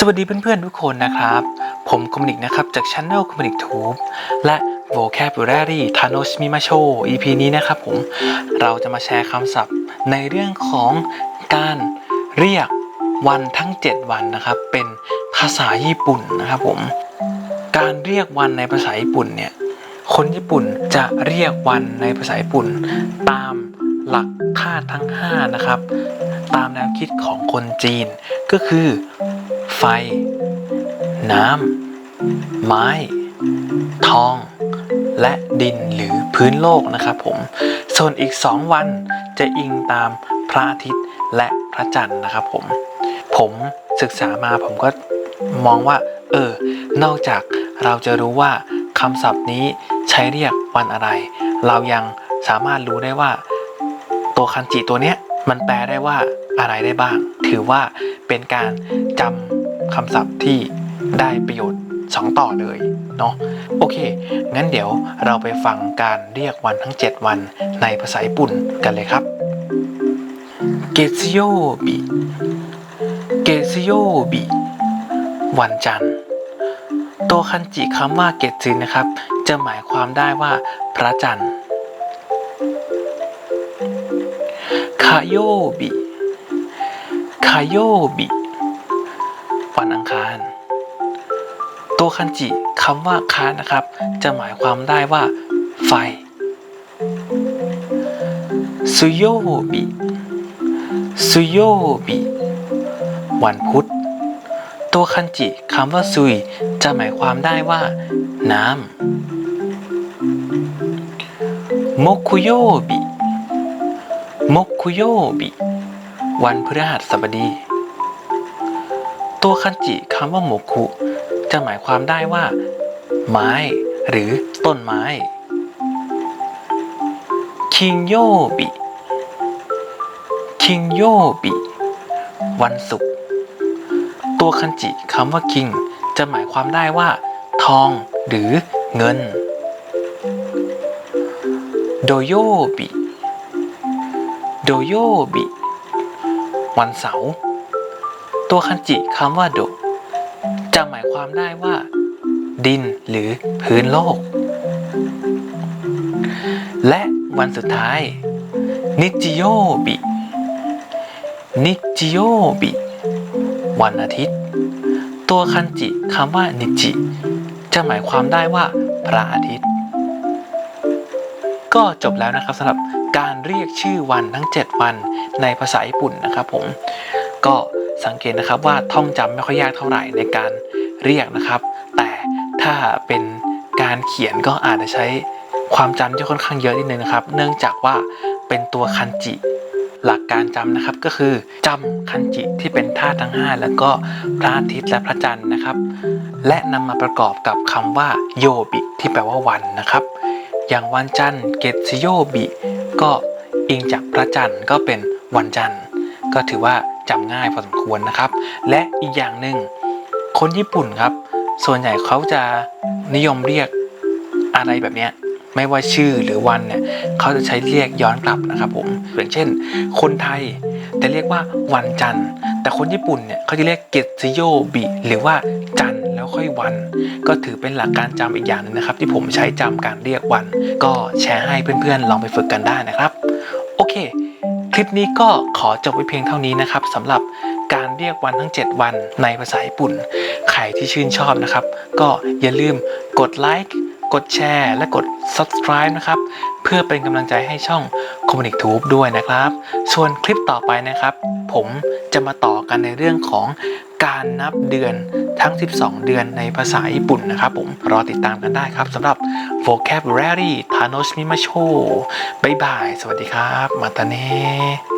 สวัสดีเพื่อนๆทุกคนนะครับ ผมคอมนิกนะครับ จากช anel คอมนิกทูบและ vocabulary t a n o s h m i m a s h o EP นี้นะครับผม เราจะมาแชร์คำศัพท์ในเรื่องของการเรียกวันทั้ง 7 วันนะครับ เป็นภาษาญี่ปุ่นนะครับผม การเรียกวันในภาษาญี่ปุ่นเนี่ย คนญี่ปุ่นจะเรียกวันในภาษาญี่ปุ่น ตามหลักธาตุทั้ง 5 นะครับ ตามแนวคิดของคนจีนก็คือ ไฟ น้ำ ไม้ ทอง และดินหรือพื้นโลกนะครับผม ส่วนอีก 2 วันจะอิงตามพระอาทิตย์และพระจันทร์นะครับผม ผมศึกษามาผมก็มองว่า เออ นอกจากเราจะรู้ว่าคำศัพท์นี้ใช้เรียกวันอะไร เรายังสามารถรู้ได้ว่า ตัวคันจิตัวเนี้ยมันแปลได้ว่าอะไรได้บ้าง ถือว่าเป็นการจำ คำศัพท์ที่ได้ประโยชน์2ต่อเลยเนาะโอเค งั้นเดี๋ยวเราไปฟังการเรียกวันทั้ง 7 วันในภาษาญี่ปุ่นกันเลยครับเกซิโยบิเกซิโยบิวันจันทร์ตัวคันจิคำว่าเกจินะครับ จะหมายความได้ว่าพระจันทร์คาโยบิคาโยบิ คาร ตัวคันจิคำว่าคานนะครับ จะหมายความได้ว่า ไฟซุโยบิซุโยบิวันพุธ ตัวคันจิคำว่าซุย จะหมายความได้ว่า น้ำโมคุโยบิโมคุโยบิวันพฤหัสบดี ตัวคันจิคำว่าโมคุ จะหมายความได้ว่า ไม้ หรือต้นไม้คิงโยบิคิงโยบิวันศุกร์ตัวคันจิคำว่าคิงจะหมายความได้ว่า ทองหรือเงิน โดโยบิโดโยบิวันเสาร์ ตัวคันจิคำว่าโดจะหมายความได้ว่า ดินหรือพื้นโลก และวันสุดท้าย นิจิโยบิ นิจิโยบิ วันอาทิตย์ ตัวคันจิคำว่านิจิ จะหมายความได้ว่า พระอาทิตย์ ก็จบแล้วนะครับสำหรับการเรียกชื่อวันทั้ง 7 วันในภาษาญี่ปุ่นนะครับผม ก็ สังเกตนะครับว่าท่องจำไม่ค่อยยากเท่าไหร่ในการเรียกนะครับ แต่ถ้าเป็นการเขียนก็อาจจะใช้ความจำที่ค่อนข้างเยอะนิดนึงนะครับ เนื่องจากว่าเป็นตัวคันจิหลักการจำนะครับก็คือจำคันจิที่เป็นธาตุทั้ง 5 แล้วก็พระอาทิตย์และพระจันทร์นะครับ และนำมาประกอบกับคำว่าโยบิที่แปลว่าวันนะครับ อย่างวันจันทร์เกตซิโยบิก็อิงจากพระจันทร์ก็เป็นวันจันทร์ ก็ถือว่า จำง่ายพอสมควรนะครับ และอีกอย่างหนึ่งคนญี่ปุ่นครับ ส่วนใหญ่เขาจะนิยมเรียกอะไรแบบนี้ไม่ว่าชื่อหรือวันเนี่ยเขาจะใช้เรียกย้อนกลับนะครับผมอย่างเช่น คนไทยจะเรียกว่าวันจันทร์ แต่คนญี่ปุ่นเนี่ยเขาจะเรียกเกตซิโยบิหรือว่าจันทร์แล้วค่อยวัน ก็ถือเป็นหลักการจำอีกอย่างหนึงนะครับ ที่ผมใช้จำการเรียกวัน ก็แชร์ให้เพื่อนๆลองไปฝึกกันได้นะครับ โอเค ลิปนี้ก็ขอจบไว้เพียงเท่านี้นะครับสำหรับการเรียกวันทั้ง 7 วันในภาษาญี่ปุ่น ใครที่ชื่นชอบนะครับ ก็อย่าลืมกดไลค์กดแชร์ และกด subscribe นะครับ เพื่อเป็นกำลังใจให้ช่อง c o m m u n i c t u b e ด้วยนะครับ ส่วนคลิปต่อไปนะครับ ผมจะมาต่อกันในเรื่องของการนับเดือนทั้ง 12 เดือนในภาษาญี่ปุ่นนะครับผม รอติดตามกันได้ครับสำหรับ vocabulary ทาน s สมิมาโชบายบาย สวัสดีครับ มาตาเน่